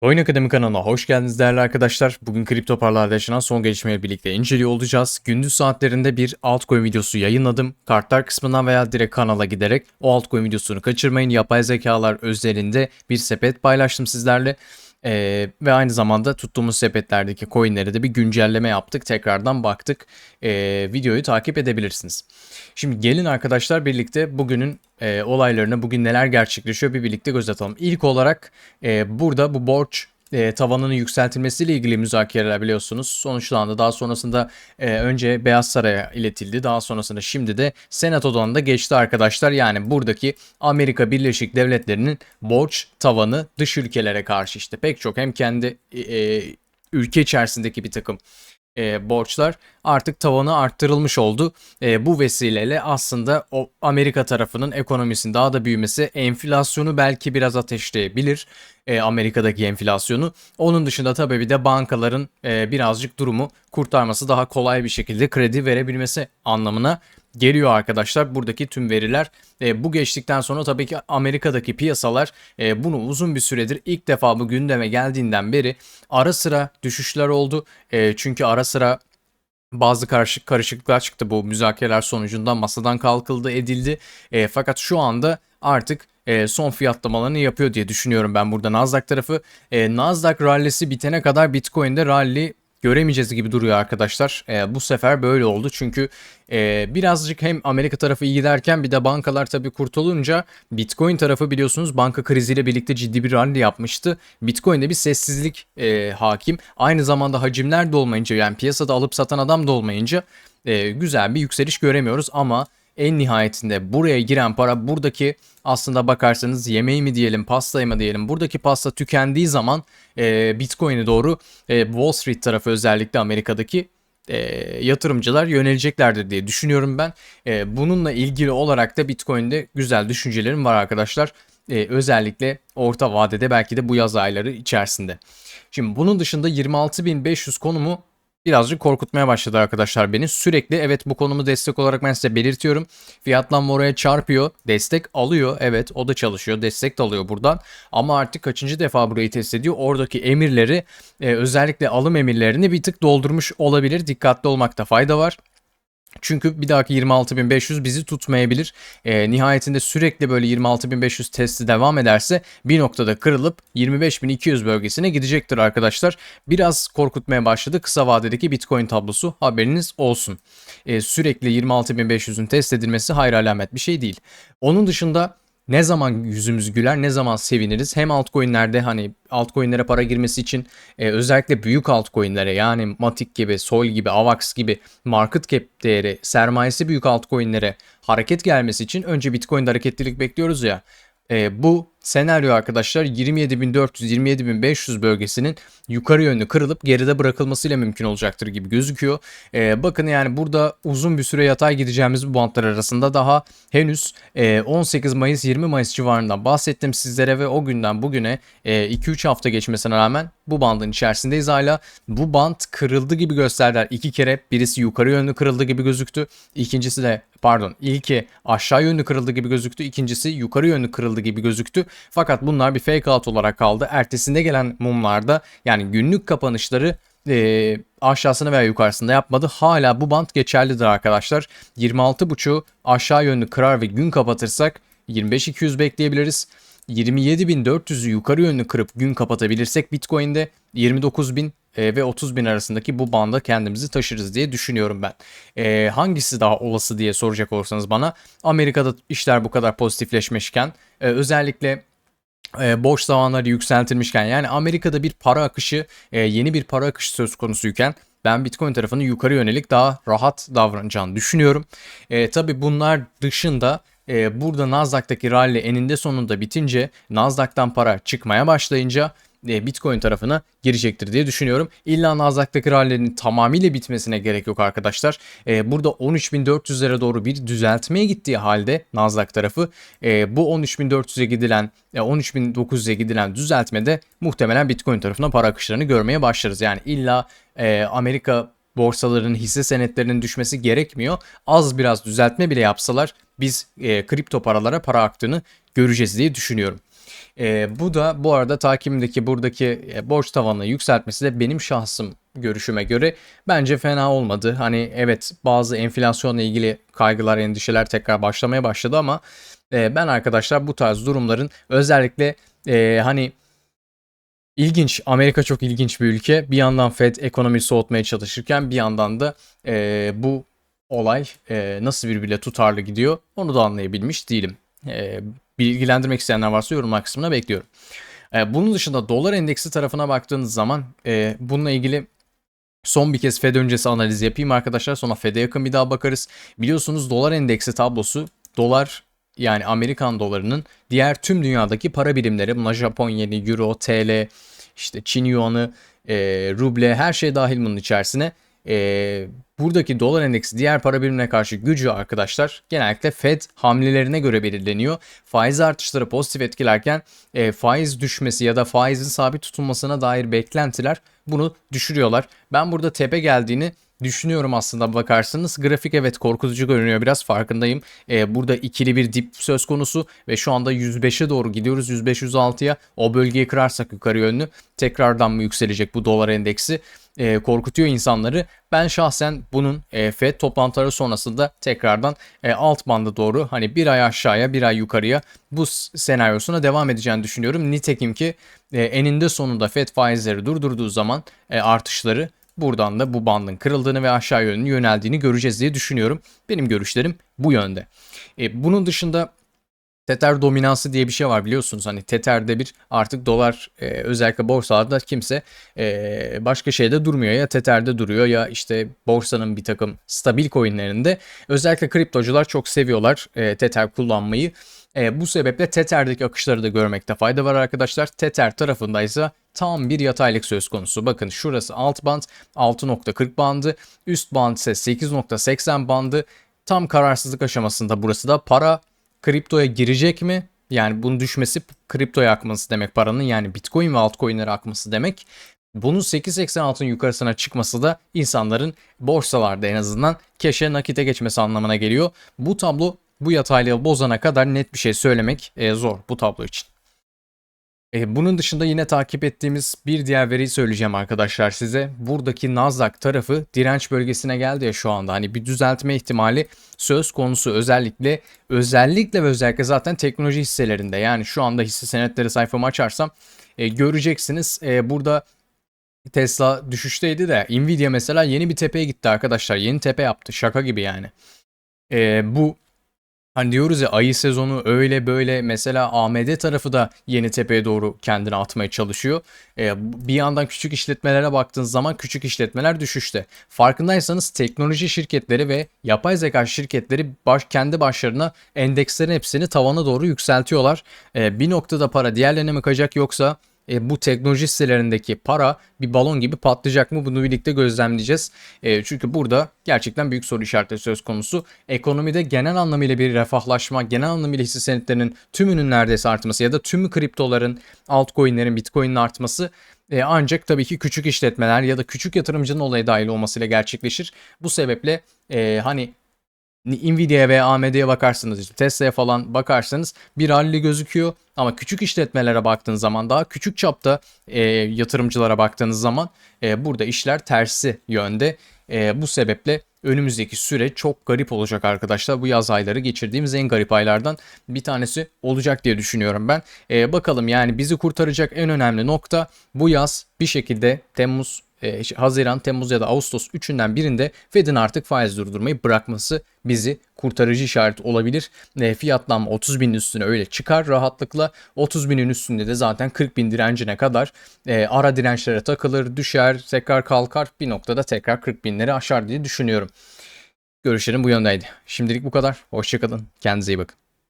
Oyun Akademi kanalına hoş geldiniz değerli arkadaşlar. Bugün kripto paralarda yaşanan son gelişmeleri birlikte inceliyor olacağız. Gündüz saatlerinde bir altcoin videosu yayınladım. Kartlar kısmından veya direkt kanala giderek o altcoin videosunu kaçırmayın. Yapay zekalar özelinde bir sepet paylaştım sizlerle. Ee, ve aynı zamanda tuttuğumuz sepetlerdeki coinlere de bir güncelleme yaptık. Tekrardan baktık. Ee, videoyu takip edebilirsiniz. Şimdi gelin arkadaşlar birlikte bugünün e, olaylarına, bugün neler gerçekleşiyor bir birlikte göz atalım. İlk olarak e, burada bu borç e, tavanının yükseltilmesiyle ilgili müzakereler biliyorsunuz sonuçlandı. Daha sonrasında e, önce Beyaz Saray'a iletildi. Daha sonrasında şimdi de Senato'dan da geçti arkadaşlar. Yani buradaki Amerika Birleşik Devletleri'nin borç tavanı dış ülkelere karşı işte pek çok hem kendi e, e ülke içerisindeki bir takım e, borçlar artık tavanı arttırılmış oldu. E, bu vesileyle aslında o Amerika tarafının ekonomisinin daha da büyümesi enflasyonu belki biraz ateşleyebilir. E, Amerika'daki enflasyonu. Onun dışında tabii bir de bankaların e, birazcık durumu kurtarması daha kolay bir şekilde kredi verebilmesi anlamına geliyor arkadaşlar. Buradaki tüm veriler e, bu geçtikten sonra tabii ki Amerika'daki piyasalar e, bunu uzun bir süredir ilk defa bu gündeme geldiğinden beri ara sıra düşüşler oldu. E, çünkü ara sıra bazı karışık karışıklıklar çıktı bu müzakereler sonucunda masadan kalkıldı edildi. E, fakat şu anda artık e, son fiyatlamalarını yapıyor diye düşünüyorum ben burada Nasdaq tarafı. E, Nasdaq rallisi bitene kadar Bitcoin'de rally göremeyeceğiz gibi duruyor arkadaşlar. E, bu sefer böyle oldu çünkü e, birazcık hem Amerika tarafı iyi giderken bir de bankalar tabii kurtulunca Bitcoin tarafı biliyorsunuz banka kriziyle birlikte ciddi bir rally yapmıştı. Bitcoin'de bir sessizlik e, hakim. Aynı zamanda hacimler de olmayınca yani piyasada alıp satan adam da olmayınca e, güzel bir yükseliş göremiyoruz ama en nihayetinde buraya giren para buradaki aslında bakarsanız yemeği mi diyelim pastayı mı diyelim buradaki pasta tükendiği zaman e, Bitcoin'e doğru e, Wall Street tarafı özellikle Amerika'daki e, yatırımcılar yöneleceklerdir diye düşünüyorum ben. E, bununla ilgili olarak da Bitcoin'de güzel düşüncelerim var arkadaşlar. E, özellikle orta vadede belki de bu yaz ayları içerisinde. Şimdi bunun dışında 26.500 konumu birazcık korkutmaya başladı arkadaşlar beni. Sürekli evet bu konumu destek olarak ben size belirtiyorum. Fiyatlanma oraya çarpıyor. Destek alıyor. Evet o da çalışıyor. Destek de alıyor buradan. Ama artık kaçıncı defa burayı test ediyor. Oradaki emirleri e, özellikle alım emirlerini bir tık doldurmuş olabilir. Dikkatli olmakta fayda var. Çünkü bir dahaki 26.500 bizi tutmayabilir. E, nihayetinde sürekli böyle 26.500 testi devam ederse bir noktada kırılıp 25.200 bölgesine gidecektir arkadaşlar. Biraz korkutmaya başladı kısa vadedeki Bitcoin tablosu haberiniz olsun. E, sürekli 26.500'ün test edilmesi hayır alamet bir şey değil. Onun dışında ne zaman yüzümüz güler, ne zaman seviniriz. Hem altcoin'lerde hani altcoin'lere para girmesi için e, özellikle büyük altcoin'lere yani Matic gibi, Sol gibi, Avax gibi market cap değeri, sermayesi büyük altcoin'lere hareket gelmesi için önce Bitcoin'de hareketlilik bekliyoruz ya. E, bu senaryo arkadaşlar 27.400-27.500 bölgesinin yukarı yönlü kırılıp geride bırakılmasıyla mümkün olacaktır gibi gözüküyor. E, bakın yani burada uzun bir süre yatay gideceğimiz bu bantlar arasında daha henüz e, 18 Mayıs 20 Mayıs civarından bahsettim sizlere ve o günden bugüne e, 2-3 hafta geçmesine rağmen bu bandın içerisindeyiz hala. Bu bant kırıldı gibi gösterdiler. iki kere birisi yukarı yönlü kırıldı gibi gözüktü. İkincisi de pardon ilki aşağı yönlü kırıldı gibi gözüktü. İkincisi yukarı yönlü kırıldı gibi gözüktü. Fakat bunlar bir fake out olarak kaldı. Ertesinde gelen mumlarda yani günlük kapanışları e, aşağısını veya yukarısında yapmadı. Hala bu bant geçerlidir arkadaşlar. 26.5'u aşağı yönlü kırar ve gün kapatırsak 25.200 bekleyebiliriz. 27.400'ü yukarı yönlü kırıp gün kapatabilirsek Bitcoin'de 29.000 e, ve 30 bin arasındaki bu banda kendimizi taşırız diye düşünüyorum ben. E, hangisi daha olası diye soracak olursanız bana Amerika'da işler bu kadar pozitifleşmişken e, özellikle boş zamanları yükseltilmişken yani Amerika'da bir para akışı e, yeni bir para akışı söz konusuyken ben Bitcoin tarafını yukarı yönelik daha rahat davranacağını düşünüyorum. E, Tabi bunlar dışında e, burada Nasdaq'taki rally eninde sonunda bitince Nasdaq'tan para çıkmaya başlayınca e, Bitcoin tarafına girecektir diye düşünüyorum. İlla Nasdaq'taki rally'nin tamamıyla bitmesine gerek yok arkadaşlar. E, burada 13.400'lere doğru bir düzeltmeye gittiği halde Nasdaq tarafı e, bu 13.400'e gidilen 13.900'e gidilen düzeltmede muhtemelen Bitcoin tarafına para akışlarını görmeye başlarız. Yani illa Amerika borsaların hisse senetlerinin düşmesi gerekmiyor. Az biraz düzeltme bile yapsalar biz e, kripto paralara para aktığını göreceğiz diye düşünüyorum. E, bu da bu arada takimdeki buradaki e, borç tavanını yükseltmesi de benim şahsım görüşüme göre bence fena olmadı. Hani evet bazı enflasyonla ilgili kaygılar, endişeler tekrar başlamaya başladı ama e, ben arkadaşlar bu tarz durumların özellikle e, hani İlginç. Amerika çok ilginç bir ülke. Bir yandan Fed ekonomiyi soğutmaya çalışırken bir yandan da e, bu olay e, nasıl birbiriyle tutarlı gidiyor onu da anlayabilmiş değilim. E, bilgilendirmek isteyenler varsa yorumlar kısmına bekliyorum. E, bunun dışında dolar endeksi tarafına baktığınız zaman e, bununla ilgili Son bir kez Fed öncesi analiz yapayım arkadaşlar. Sonra Fed'e yakın bir daha bakarız. Biliyorsunuz dolar endeksi tablosu dolar yani Amerikan dolarının diğer tüm dünyadaki para birimleri buna Japon yeni, Euro, TL, işte Çin yuanı, e, ruble her şey dahil bunun içerisine. E, buradaki dolar endeksi diğer para birimine karşı gücü arkadaşlar genellikle Fed hamlelerine göre belirleniyor. Faiz artışları pozitif etkilerken e, faiz düşmesi ya da faizin sabit tutulmasına dair beklentiler bunu düşürüyorlar. Ben burada tepe geldiğini düşünüyorum aslında bakarsanız. Grafik evet korkutucu görünüyor biraz farkındayım. Ee, burada ikili bir dip söz konusu ve şu anda 105'e doğru gidiyoruz. 105-106'ya o bölgeyi kırarsak yukarı yönlü tekrardan mı yükselecek bu dolar endeksi? e, korkutuyor insanları. Ben şahsen bunun e, FED toplantıları sonrasında tekrardan e, alt bandı doğru hani bir ay aşağıya bir ay yukarıya bu senaryosuna devam edeceğini düşünüyorum. Nitekim ki e, eninde sonunda FED faizleri durdurduğu zaman e, artışları buradan da bu bandın kırıldığını ve aşağı yönlü yöneldiğini göreceğiz diye düşünüyorum. Benim görüşlerim bu yönde. E, bunun dışında Tether dominansı diye bir şey var biliyorsunuz. Hani Tether'de bir artık dolar e, özellikle borsalarda kimse e, başka şeyde durmuyor. Ya Tether'de duruyor ya işte borsanın bir takım stabil coinlerinde. Özellikle kriptocular çok seviyorlar e, Tether kullanmayı. E, bu sebeple Tether'deki akışları da görmekte fayda var arkadaşlar. Tether tarafındaysa tam bir yataylık söz konusu. Bakın şurası alt band 6.40 bandı, üst band ise 8.80 bandı. Tam kararsızlık aşamasında burası da para kriptoya girecek mi? Yani bunun düşmesi kriptoya akması demek paranın yani bitcoin ve altcoin'lere akması demek. Bunun 8.86'ın yukarısına çıkması da insanların borsalarda en azından keşe nakite geçmesi anlamına geliyor. Bu tablo bu yataylığı bozana kadar net bir şey söylemek e, zor bu tablo için. E, bunun dışında yine takip ettiğimiz bir diğer veriyi söyleyeceğim arkadaşlar size. Buradaki Nasdaq tarafı direnç bölgesine geldi ya şu anda. Hani bir düzeltme ihtimali söz konusu özellikle özellikle ve özellikle zaten teknoloji hisselerinde. Yani şu anda hisse senetleri sayfamı açarsam e, göreceksiniz. E, burada Tesla düşüşteydi de Nvidia mesela yeni bir tepeye gitti arkadaşlar. Yeni tepe yaptı. Şaka gibi yani. E, bu Hani diyoruz ya ayı sezonu öyle böyle mesela AMD tarafı da yeni tepeye doğru kendini atmaya çalışıyor. Ee, bir yandan küçük işletmelere baktığınız zaman küçük işletmeler düşüşte. Farkındaysanız teknoloji şirketleri ve yapay zeka şirketleri baş, kendi başlarına endekslerin hepsini tavana doğru yükseltiyorlar. Ee, bir noktada para diğerlerine mi kayacak yoksa e, bu teknoloji sitelerindeki para bir balon gibi patlayacak mı bunu birlikte gözlemleyeceğiz. E, çünkü burada gerçekten büyük soru işareti söz konusu. Ekonomide genel anlamıyla bir refahlaşma, genel anlamıyla hisse senetlerinin tümünün neredeyse artması ya da tüm kriptoların, altcoin'lerin, bitcoin'in artması e, ancak tabii ki küçük işletmeler ya da küçük yatırımcının olaya dahil olmasıyla gerçekleşir. Bu sebeple e, hani Nvidia'ya veya AMD'ye bakarsanız işte Tesla'ya falan bakarsanız bir halli gözüküyor. Ama küçük işletmelere baktığınız zaman daha küçük çapta e, yatırımcılara baktığınız zaman e, burada işler tersi yönde. E, bu sebeple önümüzdeki süre çok garip olacak arkadaşlar. Bu yaz ayları geçirdiğimiz en garip aylardan bir tanesi olacak diye düşünüyorum ben. E, bakalım yani bizi kurtaracak en önemli nokta bu yaz bir şekilde Temmuz e, Haziran, Temmuz ya da Ağustos üçünden birinde Fed'in artık faiz durdurmayı bırakması bizi kurtarıcı işaret olabilir. E, fiyatlanma 30 binin üstüne öyle çıkar rahatlıkla. 30 binin üstünde de zaten 40 bin direncine kadar e, ara dirençlere takılır, düşer, tekrar kalkar. Bir noktada tekrar 40 binleri aşar diye düşünüyorum. Görüşlerim bu yöndeydi. Şimdilik bu kadar. Hoşçakalın. Kendinize iyi bakın.